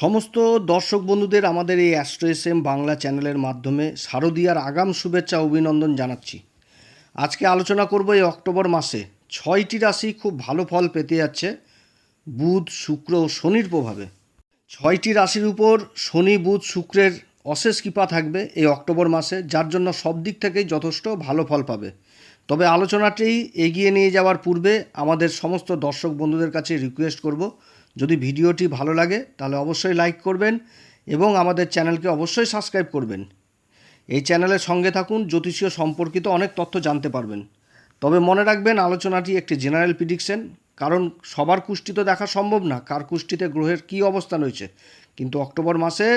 সমস্ত দর্শক বন্ধুদের আমাদের এই অ্যাস্ট্রো এস এম বাংলা চ্যানেলের মাধ্যমে শারদীয়ার আগাম শুভেচ্ছা অভিনন্দন জানাচ্ছি। আজকে আলোচনা করব এই অক্টোবর মাসে। ছয়টি রাশি খুব ভালো ফল পেতে যাচ্ছে। বুধ, শুক্র ও শনির প্রভাবে। ছয়টি রাশির উপর শনি, বুধ, শুক্রের অশেষ কৃপা থাকবে এই অক্টোবর মাসে, যার জন্য সব দিক থেকেই যথেষ্ট ভালো ফল পাবে। তবে আলোচনাটি এগিয়ে নিয়ে যাওয়ার পূর্বে আমাদের সমস্ত দর্শক বন্ধুদের কাছে রিকোয়েস্ট করব যদি ভিডিওটি ভালো লাগে, তাহলে অবশ্যই লাইক করবেন এবং আমাদের চ্যানেলকে অবশ্যই সাবস্ক্রাইব করবেন। এই চ্যানেলের সঙ্গে থাকুন, জ্যোতিষীয় সম্পর্কিত অনেক তথ্য জানতে পারবেন। তবে মনে রাখবেন, আলোচনাটি একটি জেনারেল প্রিডিকশন কারণ সবার কুষ্টি তো দেখা সম্ভব না, কার কুষ্টিতে গ্রহের কী অবস্থান হয়েছে কিন্তু অক্টোবর মাসে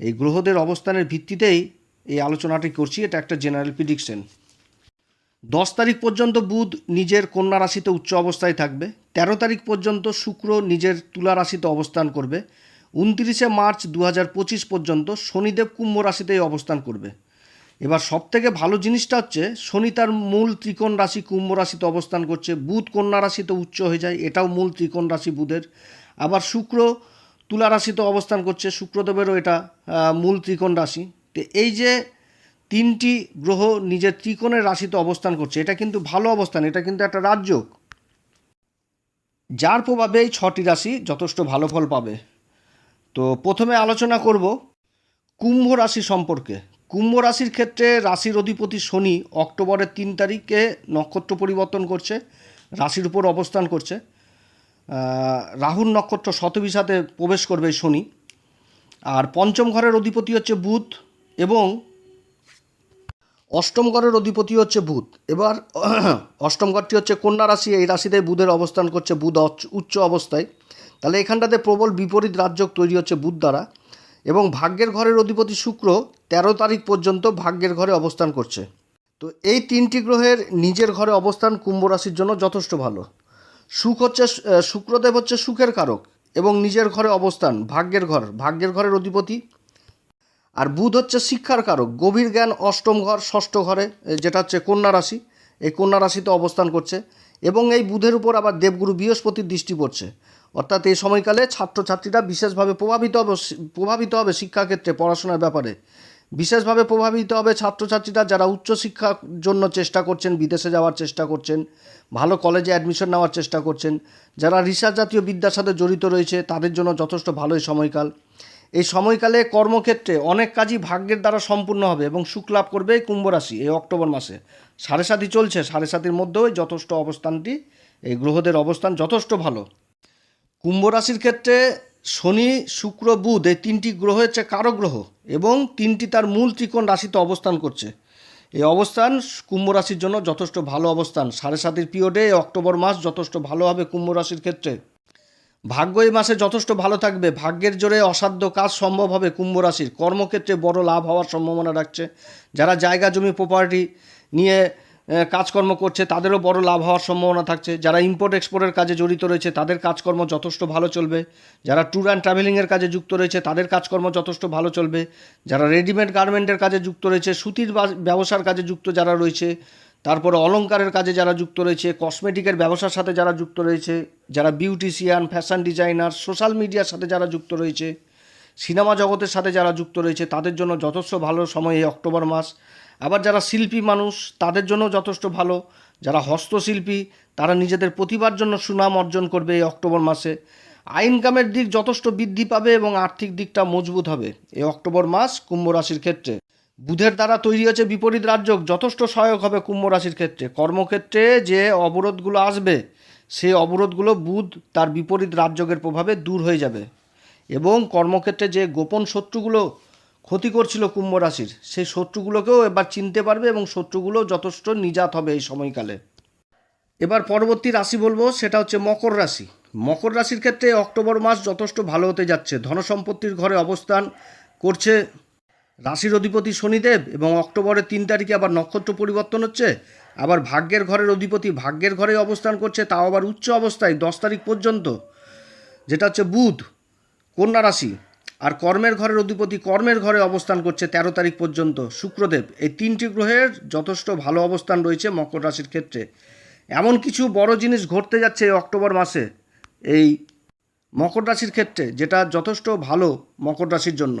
এই গ্রহদের অবস্থানের ভিত্তিতেই এই আলোচনাটি করছি, এটা একটা জেনারেল প্রিডিকশন দশ তারিখ পর্যন্ত বুধ নিজের কন্যা রাশিতে উচ্চ অবস্থায় থাকবে, তেরো তারিখ পর্যন্ত শুক্র নিজের তুলা রাশিতে অবস্থান করবে, উনত্রিশে মার্চ দু পঁচিশ পর্যন্ত শনিদেব কুম্ভ রাশিতেই অবস্থান করবে। এবার সবথেকে ভালো জিনিসটা হচ্ছে, শনি তার মূল ত্রিকোণ রাশি কুম্ভ রাশিতে অবস্থান করছে, বুধ কন্যা রাশিতে উচ্চ হয়ে যায়, এটাও মূল ত্রিকোণ রাশি বুধের। আবার শুক্র তুলা রাশিতে অবস্থান করছে, শুক্রদেবেরও এটা মূল ত্রিকোণ রাশি। তো এই যে তিনটি গ্রহ নিজের ত্রিকোণের রাশিতে অবস্থান করছে। এটা কিন্তু ভালো অবস্থান, এটা কিন্তু একটা রাজযোগ। যার প্রভাবে এই ছটি রাশি যথেষ্ট ভালো ফল পাবে। তো প্রথমে আলোচনা করব কুম্ভ রাশি সম্পর্কে। কুম্ভ রাশির ক্ষেত্রে রাশির অধিপতি শনি অক্টোবরের তিন তারিখে নক্ষত্র পরিবর্তন করছে, রাশির উপর অবস্থান করছে। রাহুর নক্ষত্র শতবিশাতে প্রবেশ করবে শনি। আর পঞ্চম ঘরের অধিপতি হচ্ছে বুধ এবং অষ্টম ঘরের অধিপতি হচ্ছে বুধ। এবার অষ্টম ঘরটি হচ্ছে কন্যা রাশি, এই রাশিতে বুধের অবস্থান করছে, বুধ উচ্চ অবস্থায়। তাহলে এখানটাতে প্রবল বিপরীত রাজ্যক তৈরি হচ্ছে বুধ দ্বারা এবং ভাগ্যের ঘরের অধিপতি শুক্র তেরো তারিখ পর্যন্ত ভাগ্যের ঘরে অবস্থান করছে। তো এই তিনটি গ্রহের নিজের ঘরে অবস্থান কুম্ভ রাশির জন্য যথেষ্ট ভালো। সুখ হচ্ছে শুক্রদেব হচ্ছে সুখের কারক এবং নিজের ঘরে অবস্থান ভাগ্যের ঘর। ভাগ্যের ঘরের অধিপতি আর বুধ হচ্ছে শিক্ষার কারক। গভীর জ্ঞান অষ্টম ঘর, ষষ্ঠ ঘরে যেটা হচ্ছে কন্যা রাশি। এই কন্যা রাশিতে অবস্থান করছে এবং এই বুধের উপর আবার দেবগুরু বৃহস্পতির দৃষ্টি পড়ছে। অর্থাৎ এই সময়কালে ছাত্রছাত্রীরা বিশেষভাবে প্রভাবিত হবে প্রভাবিত হবে শিক্ষাক্ষেত্রে, পড়াশোনার ব্যাপারে। বিশেষভাবে প্রভাবিত হবে ছাত্রছাত্রীরা যারা উচ্চশিক্ষার জন্য চেষ্টা করছেন, বিদেশে যাওয়ার চেষ্টা করছেন, ভালো কলেজে অ্যাডমিশন নেওয়ার চেষ্টা করছেন, যারা রিসার্চ জাতীয় বিদ্যার সাথে জড়িত রয়েছে, তাদের জন্য যথেষ্ট ভালোই সময়কাল। এই সময়কালে কর্মক্ষেত্রে অনেক কাজই ভাগ্যের দ্বারা সম্পূর্ণ হবে এবং সুখ লাভ করবে কুম্ভ রাশি এই অক্টোবর মাসে। সাড়ে সাতই চলছে, সাড়ে সাতির মধ্যেও যথেষ্ট অবস্থানটি, এই গ্রহদের অবস্থান যথেষ্ট ভালো। কুম্ভ রাশির ক্ষেত্রে শনি, শুক্র, বুধ এই তিনটি গ্রহ হচ্ছে কারও গ্রহ এবং তিনটি তার মূল ত্রিকোণ রাশিতে অবস্থান করছে। এই অবস্থান কুম্ভ রাশির জন্য যথেষ্ট ভালো অবস্থান। সাড়ে সাতের পিরিয়ডে অক্টোবর মাস যথেষ্ট ভালো হবে কুম্ভ রাশির ক্ষেত্রে। ভাগ্য এই মাসে যথেষ্ট ভালো থাকবে। ভাগ্যের জোরে অসাধ্য কাজ সম্ভব হবে কুম্ভ রাশির। কর্মক্ষেত্রে বড় লাভ হওয়ার সম্ভাবনা রাখছে। যারা জায়গা, জমি প্রপার্টি নিয়ে কাজকর্ম করছে, তাদেরও বড় লাভ হওয়ার সম্ভাবনা থাকছে। যারা ইম্পোর্ট এক্সপোর্টের কাজে জড়িত রয়েছে, তাদের কাজকর্ম যথেষ্ট ভালো চলবে। যারা ট্যুর অ্যান্ড ট্রাভেলিংয়ের কাজে যুক্ত রয়েছে, তাদের কাজকর্ম যথেষ্ট ভালো চলবে। যারা রেডিমেড গার্মেন্টের কাজে যুক্ত রয়েছে, সুতির ব্যবসার কাজে যুক্ত যারা রয়েছে তারপরে অলংকারের কাজে যারা যুক্ত রয়েছে কসমেটিকের ব্যবসার সাথে যারা যুক্ত রয়েছে, যারা বিউটিশিয়ান ফ্যাশন ডিজাইনার সোশ্যাল মিডিয়ার সাথে যারা যুক্ত রয়েছে সিনেমা জগতের সাথে যারা যুক্ত রয়েছে, তাদের জন্য যথেষ্ট ভালো সময় এই অক্টোবর মাস। আবার যারা শিল্পী মানুষ, তাদের জন্য যথেষ্ট ভালো। যারা হস্তশিল্পী, তারা নিজেদের প্রতিভার জন্য সুনাম অর্জন করবে এই অক্টোবর মাসে। আইনকামের দিক যথেষ্ট বৃদ্ধি পাবে এবং আর্থিক দিকটা মজবুত হবে এই অক্টোবর মাস কুম্ভ রাশির ক্ষেত্রে। বুধের দ্বারা তৈরি হচ্ছে বিপরীত রাজ্য, যথেষ্ট সহায়ক হবে কুম্ভ রাশির ক্ষেত্রে। কর্মক্ষেত্রে যে অবরোধগুলো আসবে, সেই অবরোধগুলো বুধ তার বিপরীত রাজযোগের প্রভাবে দূর হয়ে যাবে। এবং কর্মক্ষেত্রে যে গোপন শত্রুগুলো ক্ষতি করছিল কুম্ভ রাশির, সেই শত্রুগুলোকেও এবার চিনতে পারবে এবং শত্রুগুলো যথেষ্ট নিজাত হবে এই সময়কালে। এবার পরবর্তী রাশি বলব, সেটা হচ্ছে মকর রাশি। মকর রাশির ক্ষেত্রে অক্টোবর মাস যথেষ্ট ভালো হতে যাচ্ছে। ধনসম্পত্তির ঘরে অবস্থান করছে রাশির অধিপতি শনিদেব এবং অক্টোবরের তিন তারিখে আবার নক্ষত্র পরিবর্তন হচ্ছে। আবার ভাগ্যের ঘরের অধিপতি ভাগ্যের ঘরে অবস্থান করছে, তাও আবার উচ্চ অবস্থায় দশ তারিখ পর্যন্ত। যেটা হচ্ছে বুধ, কন্যা রাশি আর কর্মের ঘরের অধিপতি কর্মের ঘরে অবস্থান করছে তেরো তারিখ পর্যন্ত। শুক্রদেব, এই তিনটি গ্রহের যথেষ্ট ভালো অবস্থান রয়েছে মকর রাশির ক্ষেত্রে। এমন কিছু বড় জিনিস ঘটতে যাচ্ছে অক্টোবর মাসে, এই মকর রাশির ক্ষেত্রে, যেটা যথেষ্ট ভালো মকর রাশির জন্য।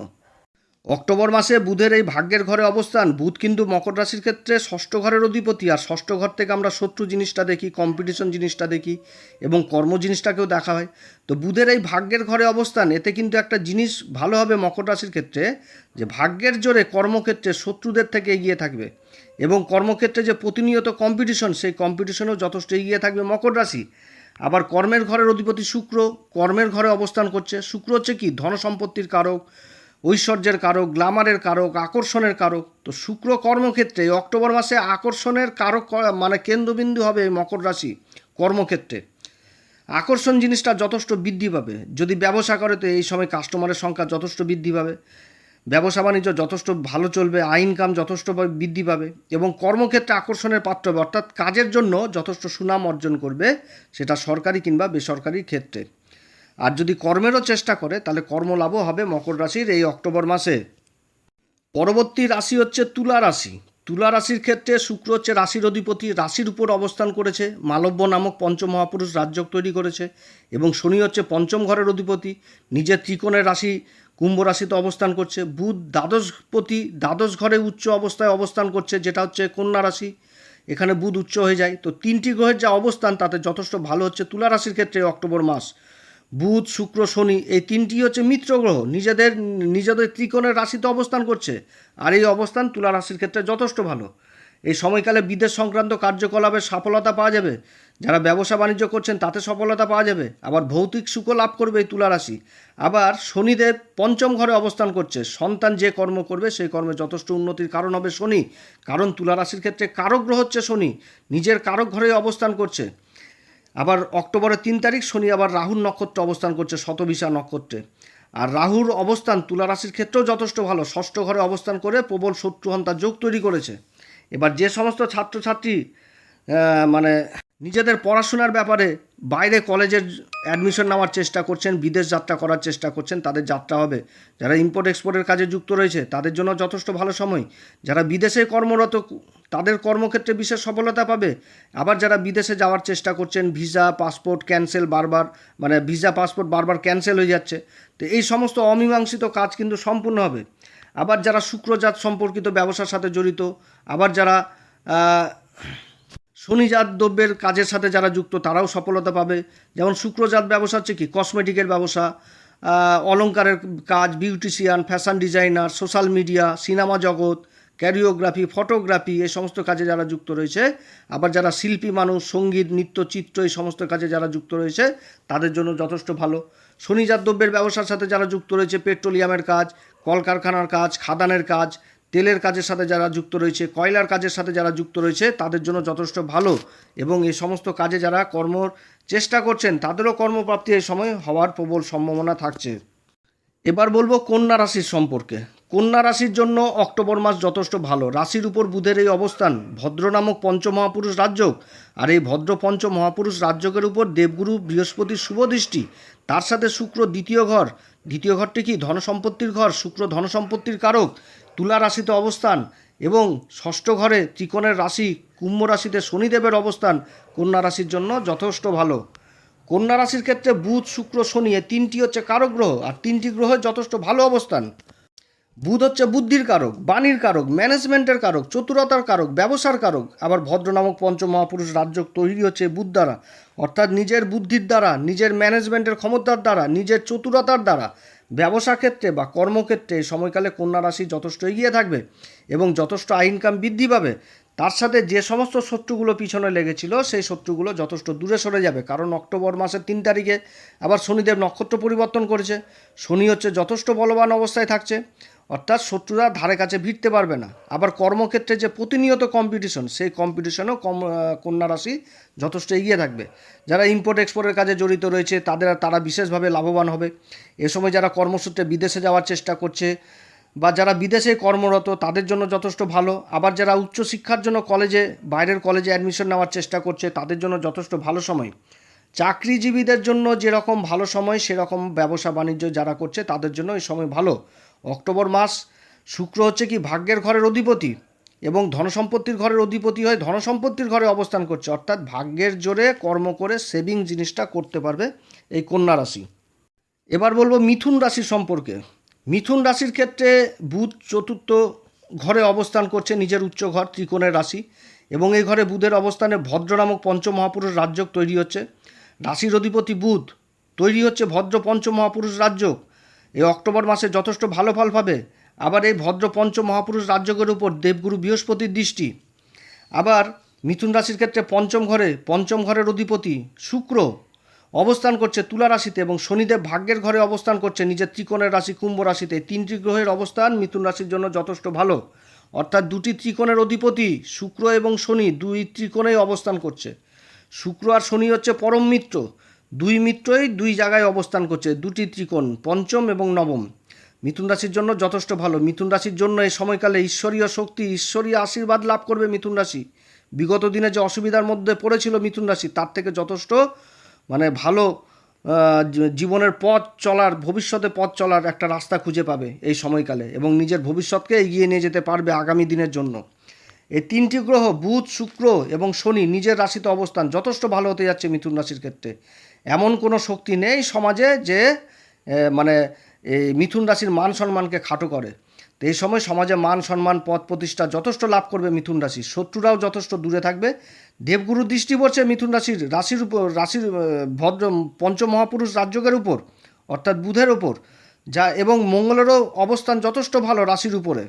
অক্টোবর মাসে বুধের এই ভাগ্যের ঘরে অবস্থান। বুধ কিন্তু মকর রাশির ক্ষেত্রে ষষ্ঠ ঘরের অধিপতি আর ষষ্ঠ ঘর থেকে আমরা শত্রু জিনিসটা দেখি কম্পিটিশন জিনিসটা দেখি এবং কর্ম জিনিসটাকেও দেখা হয়। তো বুধের এই ভাগ্যের ঘরে অবস্থান, এতে কিন্তু একটা জিনিস ভালো হবে মকর রাশির ক্ষেত্রে যে ভাগ্যের জোরে কর্মক্ষেত্রে শত্রুদের থেকে এগিয়ে থাকবে এবং কর্মক্ষেত্রে যে প্রতিনিয়ত কম্পিটিশন সেই কম্পিটিশনেও যথেষ্ট এগিয়ে থাকবে মকর রাশি। আবার কর্মের ঘরের অধিপতি শুক্র, কর্মের ঘরে অবস্থান করছে। শুক্র হচ্ছে কি? ধন সম্পত্তির কারক ঐশ্বর্যের কারক, গ্লামারের কারক, আকর্ষণের কারক। তো শুক্র কর্মক্ষেত্রে অক্টোবর মাসে আকর্ষণের কারক মানে কেন্দ্রবিন্দু হবে মকর রাশি কর্মক্ষেত্রে। আকর্ষণ জিনিসটা যথেষ্ট বৃদ্ধি পাবে। যদি ব্যবসা করে তো এই সময় কাস্টমারের সংখ্যা যথেষ্ট বৃদ্ধি পাবে। ব্যবসা বাণিজ্য যথেষ্ট ভালো চলবে, আয় ইনকাম যথেষ্ট বৃদ্ধি পাবে এবং কর্মক্ষেত্রে আকর্ষণের পাত্র হবে। অর্থাৎ কাজের জন্য যথেষ্ট সুনাম অর্জন করবে সেটা সরকারি কিংবা বেসরকারি ক্ষেত্রে। আর যদি কর্মেরও চেষ্টা করে, তাহলে কর্মলাভও হবে মকর রাশির এই অক্টোবর মাসে। পরবর্তী রাশি হচ্ছে তুলা রাশি। তুলা রাশির ক্ষেত্রে শুক্র হচ্ছে রাশির অধিপতি, রাশির উপর অবস্থান করেছে। মালব্য নামক পঞ্চমহাপুরুষ রাজ্যক তৈরি করেছে এবং শনি হচ্ছে পঞ্চম ঘরের অধিপতি, নিজের ত্রিকোণের রাশি কুম্ভ রাশিতে অবস্থান করছে। বুধ দ্বাদশপতি দ্বাদশ ঘরে উচ্চ অবস্থায় অবস্থান করছে, যেটা হচ্ছে কন্যা রাশি। এখানে বুধ উচ্চ হয়ে যায়। তো তিনটি গ্রহের যা অবস্থান, তাতে যথেষ্ট ভালো হচ্ছে তুলা রাশির ক্ষেত্রে অক্টোবর মাস। বুধ, শুক্র, শনি এই তিনটি হচ্ছে মিত্র গ্রহ। নিজেদের নিজেদের ত্রিকোণের রাশিতে অবস্থান করছে। আর এই অবস্থান তুলা রাশির ক্ষেত্রে যথেষ্ট ভালো। এই সময়কালে বিদেশ সংক্রান্ত কার্যকলাপের সফলতা পাওয়া যাবে। যারা ব্যবসা বাণিজ্য করছেন, তাতে সফলতা পাওয়া যাবে। আবার ভৌতিক সুখ লাভ করবে এই তুলা রাশি। আবার শনিদেব পঞ্চম ঘরে অবস্থান করছে। সন্তান যে কর্ম করবে, সেই কর্মে যথেষ্ট উন্নতির কারণ হবে শনি। কারণ তুলা রাশির ক্ষেত্রে কারক গ্রহ হচ্ছে শনি। নিজের কারক ঘরে অবস্থান করছে। আবার অক্টোবরের তিন তারিখ শনি আবার রাহুর নক্ষত্রে অবস্থান করছে শতবিশা নক্ষত্রে। আর রাহুর অবস্থান তুলারাশির ক্ষেত্রেও যথেষ্ট ভালো। ষষ্ঠ ঘরে অবস্থান করে প্রবল শত্রুহন্তা যোগ তৈরি করেছে। এবার যে সমস্ত ছাত্রছাত্রী মানে নিজেদের পড়াশোনার ব্যাপারে বাইরে কলেজের অ্যাডমিশন নেওয়ার চেষ্টা করছেন, বিদেশ যাত্রা করার চেষ্টা করছেন, তাদের যাত্রা হবে। যারা ইম্পোর্ট এক্সপোর্টের কাজে যুক্ত রয়েছে, তাদের জন্য যথেষ্ট ভালো সময়। যারা বিদেশে কর্মরত, তাদের কর্মক্ষেত্রে বিশেষ সফলতা পাবে। আবার যারা বিদেশে যাওয়ার চেষ্টা করছেন ভিসা পাসপোর্ট ক্যান্সেল বারবার মানে ভিসা পাসপোর্ট বারবার ক্যান্সেল হয়ে যাচ্ছে, তো এই সমস্ত অমীমাংসিত কাজ কিন্তু সম্পূর্ণ হবে। আবার যারা শুক্রজাত সম্পর্কিত ব্যবসার সাথে জড়িত, আবার যারা শনিজাত দ্রব্যের কাজের সাথে যারা যুক্ত তারাও সফলতা পাবে। যেমন শুক্রজাত ব্যবসা হচ্ছে কি? কসমেটিকের ব্যবসা আহ, অলংকারের কাজ beautician fashion designer social media cinema জগৎ ক্যারিওগ্রাফি ফটোগ্রাফি এই সমস্ত কাজে যারা যুক্ত রয়েছে। আবার যারা শিল্পী মানুষ সংগীত নৃত্য চিত্র এই সমস্ত কাজে যারা যুক্ত রয়েছে তাদের জন্য যথেষ্ট ভালো। শনিজাত দ্রব্যের ব্যবসার সাথে যারা যুক্ত রয়েছে পেট্রোলিয়ামের কাজ কলকারখানার কাজ খাদানের কাজ তেলের কাজের সাথে যারা যুক্ত রয়েছে, কয়লার কাজের সাথে যারা যুক্ত রয়েছে, তাদের জন্য যথেষ্ট ভালো। এবং এই সমস্ত কাজে যারা কর্মর চেষ্টা করছেন, তাদেরও কর্মপ্রাপ্তি এই সময় হওয়ার প্রবল সম্ভাবনা থাকছে। এবার বলব কন্যা রাশির সম্পর্কে। কন্যা রাশির জন্য অক্টোবর মাস যথেষ্ট ভালো। রাশির উপর বুধের এই অবস্থান, ভদ্র নামক পঞ্চমহাপুরুষ রাজ্যক আর এই ভদ্র পঞ্চ মহাপুরুষ রাজ্যকের উপর দেবগুরু বৃহস্পতির শুভ দৃষ্টি। তার সাথে শুক্র দ্বিতীয় ঘর। দ্বিতীয় ঘরটি কি ধনসম্পত্তির ঘর? শুক্র ধনসম্পত্তির কারক। তুলা রাশিতে অবস্থান এবং ষষ্ঠ ঘরে ত্রিকোণের রাশি কুম্ভ রাশিতে শনিদেবের অবস্থান, কন্যা রাশির জন্য যথেষ্ট ভালো। কন্যা রাশির ক্ষেত্রে বুধ, শুক্র, শনি এই তিনটি হচ্ছে কারক গ্রহ, আর তিনটি গ্রহের যথেষ্ট ভালো অবস্থান। বুধ হচ্ছে বুদ্ধির কারক, বাণীর কারক, ম্যানেজমেন্টের কারক, চতুরতার কারক, ব্যবসার কারক, আবার ভদ্র নামক পঞ্চমহাপুরুষ রাজ্য তৈরি হচ্ছে বুধ দ্বারা। অর্থাৎ নিজের বুদ্ধির দ্বারা, নিজের ম্যানেজমেন্টের ক্ষমতার দ্বারা, নিজের চতুরতার দ্বারা ব্যবসা ক্ষেত্রে বা কর্মক্ষেত্রে এই সময়কালে কন্যা রাশি যথেষ্ট এগিয়ে থাকবে এবং যথেষ্ট আয় ইনকাম বৃদ্ধি পাবে। তার সাথে যে সমস্ত শত্রুগুলো পিছনে লেগেছিল, সেই শত্রুগুলো যথেষ্ট দূরে সরে যাবে। কারণ অক্টোবর মাসের তিন তারিখে আবার শনিদেব নক্ষত্র পরিবর্তন করেছে। শনি হচ্ছে যথেষ্ট বলবান অবস্থায় থাকছে। অর্থাৎ শত্রুরা ধারে কাছে ভিড়তে পারবে না। আবার কর্মক্ষেত্রে যে প্রতিনিয়ত কম্পিটিশন সেই কম্পিটিশনও কম কন্যা রাশি যথেষ্ট এগিয়ে থাকবে। যারা ইম্পোর্ট এক্সপোর্টের কাজে জড়িত রয়েছে, তাদের, তারা বিশেষভাবে লাভবান হবে। এ সময় যারা কর্মসূত্রে বিদেশে যাওয়ার চেষ্টা করছে বা যারা বিদেশে কর্মরত, তাদের জন্য যথেষ্ট ভালো। আবার যারা উচ্চশিক্ষার জন্য কলেজে বাইরের কলেজে অ্যাডমিশন নেওয়ার চেষ্টা করছে, তাদের জন্য যথেষ্ট ভালো সময়। চাকরিজীবীদের জন্য যেরকম ভালো সময়, সেরকম ব্যবসা বাণিজ্য যারা করছে, তাদের জন্য এই সময় ভালো। অক্টোবর মাস, শুক্র হচ্ছে কি ভাগ্যের ঘরের অধিপতি এবং ধনসম্পত্তির ঘরের অধিপতি হয়ে ধনসম্পত্তির ঘরে অবস্থান করছে। অর্থাৎ ভাগ্যের জোরে কর্ম করে সেভিং জিনিসটা করতে পারবে এই কন্যা রাশি। এবার বলব মিথুন রাশি সম্পর্কে। মিথুন রাশির ক্ষেত্রে বুধ চতুর্থ ঘরে অবস্থান করছে নিজের উচ্চ ঘর ত্রিকোণের রাশি এবং এই ঘরে বুধের অবস্থানে ভদ্র নামক পঞ্চ মহাপুরুষ রাজ্যক তৈরি হচ্ছে। রাশির অধিপতি বুধ তৈরি হচ্ছে ভদ্র পঞ্চমহাপুরুষ রাজ্যক এই অক্টোবর মাসে যথেষ্ট ভালো ফল পাবে। আবার এই ভদ্র পঞ্চ মহাপুরুষ রাজ্যকের উপর দেবগুরু বৃহস্পতির দৃষ্টি। আবার মিথুন রাশির ক্ষেত্রে পঞ্চম ঘরে, পঞ্চম ঘরের অধিপতি শুক্র অবস্থান করছে তুলা রাশিতে এবং শনিদেব ভাগ্যের ঘরে অবস্থান করছে নিজের ত্রিকোণের রাশি কুম্ভ রাশিতে। তিনটি গ্রহের অবস্থান মিথুন রাশির জন্য যথেষ্ট ভালো। অর্থাৎ দুটি ত্রিকোণের অধিপতি শুক্র এবং শনি দুই ত্রিকোণেই অবস্থান করছে। শুক্র আর শনি হচ্ছে পরম মিত্র। দুই মিত্রই দুই জায়গায় অবস্থান করছে, দুটি ত্রিকোণ, পঞ্চম এবং নবম। মিথুন রাশির জন্য যথেষ্ট ভালো। মিথুন রাশির জন্য এই সময়কালে ঈশ্বরীয় শক্তি, ঈশ্বরীয় আশীর্বাদ লাভ করবে মিথুন রাশি। বিগত দিনে যে অসুবিধার মধ্যে পড়েছিল মিথুন রাশি, তার থেকে যথেষ্ট মানে ভালো জীবনের পথ চলার, ভবিষ্যতে পথ চলার একটা রাস্তা খুঁজে পাবে এই সময়কালে এবং নিজের ভবিষ্যৎকে এগিয়ে নিয়ে যেতে পারবে আগামী দিনের জন্য। এই তিনটি গ্রহ, বুধ, শুক্র এবং শনি, নিজের রাশিতে অবস্থান, যথেষ্ট ভালো হতে যাচ্ছে মিথুন রাশির ক্ষেত্রে। এমন কোনো শক্তি নেই সমাজে যে মানে এই মিথুন রাশির মান সম্মানকে খাটো করে। তো এই সময় সমাজে মান সম্মান পদ প্রতিষ্ঠা যথেষ্ট লাভ করবে মিথুন রাশি। শত্রুরাও যথেষ্ট দূরে থাকবে। দেবগুরু দৃষ্টি পড়ছে মিথুন রাশির রাশির উপর, রাশির ভদ্র পঞ্চমহাপুরুষ রাজ্যকের উপর, অর্থাৎ বুধের উপর, যা এবং মঙ্গলেরও অবস্থান যথেষ্ট ভালো রাশির উপরে।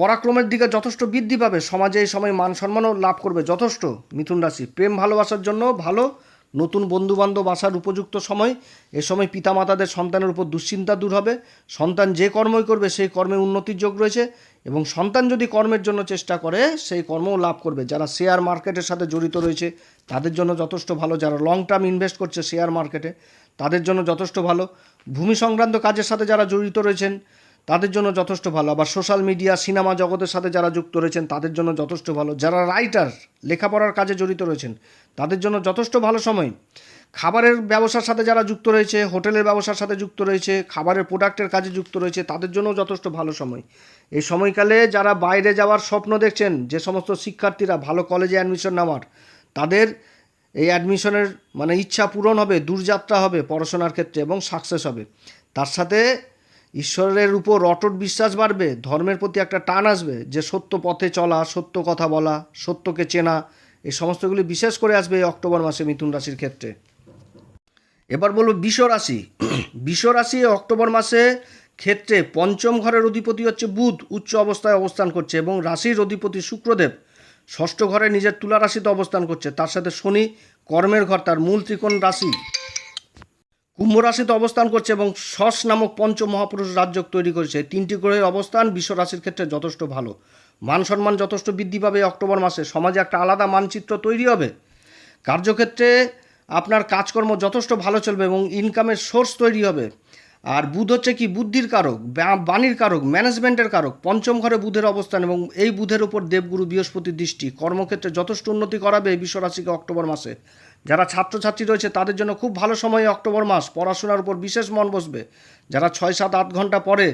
পরাক্রমের দিকে যথেষ্ট বৃদ্ধি পাবে। সমাজে এই সময় মান সম্মানও লাভ করবে যথেষ্ট মিথুন রাশি। প্রেম ভালোবাসার জন্য ভালো নতুন বন্ধুবান্ধব আসার উপযুক্ত সময়, এ সময় পিতামাতাদের সন্তানের উপর দুশ্চিন্তা দূর হবে। সন্তান যে কর্মই করবে, সেই কর্মে উন্নতির যোগ রয়েছে এবং সন্তান যদি কর্মের জন্য চেষ্টা করে, সেই কর্মও লাভ করবে। যারা শেয়ার মার্কেটের সাথে জড়িত রয়েছে, তাদের জন্য যথেষ্ট ভালো। যারা লং টার্ম ইনভেস্ট করছে শেয়ার মার্কেটে তাদের জন্য যথেষ্ট ভালো। ভূমি সংক্রান্ত কাজের সাথে যারা জড়িত রয়েছেন তাদের জন্য যথেষ্ট ভালো। আবার সোশ্যাল মিডিয়া সিনেমা জগতের সাথে যারা যুক্ত রয়েছেন, তাদের জন্য যথেষ্ট ভালো। যারা রাইটার লেখাপড়ার কাজে জড়িত রয়েছেন, তাদের জন্য যথেষ্ট ভালো সময়। খাবারের ব্যবসার সাথে যারা যুক্ত রয়েছে, হোটেলের ব্যবসার সাথে যুক্ত রয়েছে, খাবারের প্রোডাক্টের কাজে যুক্ত রয়েছে, তাদের জন্য যথেষ্ট ভালো সময়। এই সময়কালে যারা বাইরে যাওয়ার স্বপ্ন দেখছেন, যে সমস্ত শিক্ষার্থীরা ভালো কলেজে অ্যাডমিশন নেওয়ার, তাদের এই অ্যাডমিশনের মানে ইচ্ছা পূরণ হবে, দূরযাত্রা হবে পড়াশোনার ক্ষেত্রে এবং সাকসেস হবে। তার সাথে ঈশ্বরের উপর অটট বিশ্বাস বাড়বে, ধর্মের প্রতি একটা টান আসবে যে সত্য পথে চলা, সত্য কথা বলা, সত্যকে চেনা এই সমস্তগুলি বিশেষ করে আসবে এই অক্টোবর মাসে মিথুন রাশির ক্ষেত্রে। এবার বলব বিষ রাশি। বিষ রাশি অক্টোবর মাসে ক্ষেত্রে পঞ্চম ঘরের অধিপতি হচ্ছে বুধ, উচ্চ অবস্থায় অবস্থান করছে এবং রাশির অধিপতি শুক্রদেব ষষ্ঠ ঘরে নিজের তুলা রাশিতে অবস্থান করছে। তার সাথে শনি কর্মের ঘর, তার মূল ত্রিকোণ রাশি। কুম্ভ রাশিতে অবস্থান করছে এবং শস নামক পঞ্চ মহাপুরুষ রাজ্য তৈরি করেছে। তিনটি গ্রহের অবস্থান বিশ্ব রাশির ক্ষেত্রে যথেষ্ট ভালো। মান সম্মান যথেষ্ট বৃদ্ধি পাবে অক্টোবর মাসে। সমাজে একটা আলাদা মানচিত্র তৈরি হবে। কার্যক্ষেত্রে আপনার কাজকর্ম যথেষ্ট ভালো চলবে এবং ইনকামের সোর্স তৈরি হবে। আর বুধ হচ্ছে কি, বুদ্ধির কারক বাণীর কারক ম্যানেজমেন্টের কারক, পঞ্চম ঘরে বুধের অবস্থান এবং এই বুধের উপর দেবগুরু বৃহস্পতির দৃষ্টি। কর্মক্ষেত্রে যথেষ্ট উন্নতি করাবে এই বিশ্বরাশিকে অক্টোবর মাসে। যারা ছাত্রছাত্রী রয়েছে, তাদের জন্য খুব ভালো সময় অক্টোবর মাস পড়াশোনার উপর বিশেষ মন বসবে। যারা ছয়, সাত, আট ঘণ্টা পরে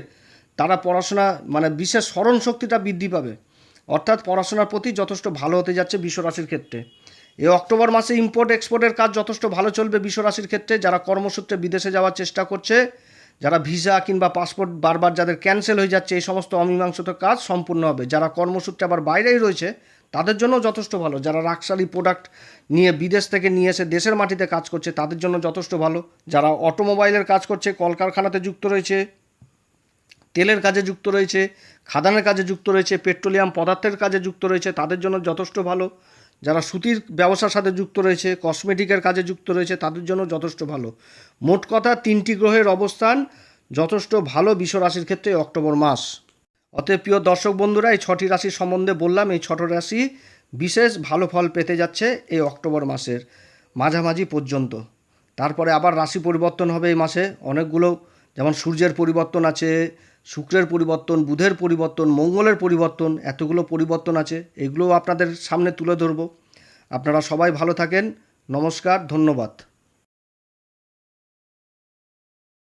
তারা পড়াশোনা মানে বিশেষ স্মরণ শক্তিটা বৃদ্ধি পাবে। অর্থাৎ পড়াশোনার প্রতি যথেষ্ট ভালো হতে যাচ্ছে বিশ্বরাশির ক্ষেত্রে। এই অক্টোবর মাসে ইম্পোর্ট এক্সপোর্টের কাজ যথেষ্ট ভালো চলবে বিশ্বরাশির ক্ষেত্রে। যারা কর্মসূত্রে বিদেশে যাওয়ার চেষ্টা করছে যারা ভিসা কিংবা পাসপোর্ট বারবার যাদের ক্যান্সেল হয়ে যাচ্ছে, এই সমস্ত অমীমাংসিত কাজ সম্পূর্ণ হবে। যারা কর্মসূত্রে আবার বাইরেই রয়েছে, তাদের জন্য যথেষ্ট ভালো। যারা রাকশালী প্রোডাক্ট নিয়ে বিদেশ থেকে নিয়ে এসে দেশের মাটিতে কাজ করছে, তাদের জন্য যথেষ্ট ভালো। যারা অটোমোবাইলের কাজ করছে, কলকারখানাতে যুক্ত রয়েছে, তেলের কাজে যুক্ত রয়েছে, খাদানের কাজে যুক্ত রয়েছে, পেট্রোলিয়াম পদার্থের কাজে যুক্ত রয়েছে, তাদের জন্য যথেষ্ট ভালো। যারা সুতির ব্যবসার সাথে যুক্ত রয়েছে কসমেটিকের কাজে যুক্ত রয়েছে, তাদের জন্য যথেষ্ট ভালো। মোট কথা, তিনটি গ্রহের অবস্থান যথেষ্ট ভালো বিশ্ব রাশির ক্ষেত্রে অক্টোবর মাস। অতএব প্রিয় দর্শক বন্ধুরা, এই ছটি রাশির সম্বন্ধে বললাম, এই ছটি রাশি বিশেষ ভালো ফল পেতে যাচ্ছে এই অক্টোবর মাসের মাঝামাঝি পর্যন্ত। তারপরে আবার রাশি পরিবর্তন হবে এই মাসে। অনেকগুলো, যেমন সূর্যের পরিবর্তন আছে শুক্রের পরিবর্তন, বুধের পরিবর্তন, মঙ্গলের পরিবর্তন, এতগুলো পরিবর্তন আছে, এগুলোও আপনাদের সামনে তুলে ধরব। আপনারা সবাই ভালো থাকেন। নমস্কার, ধন্যবাদ।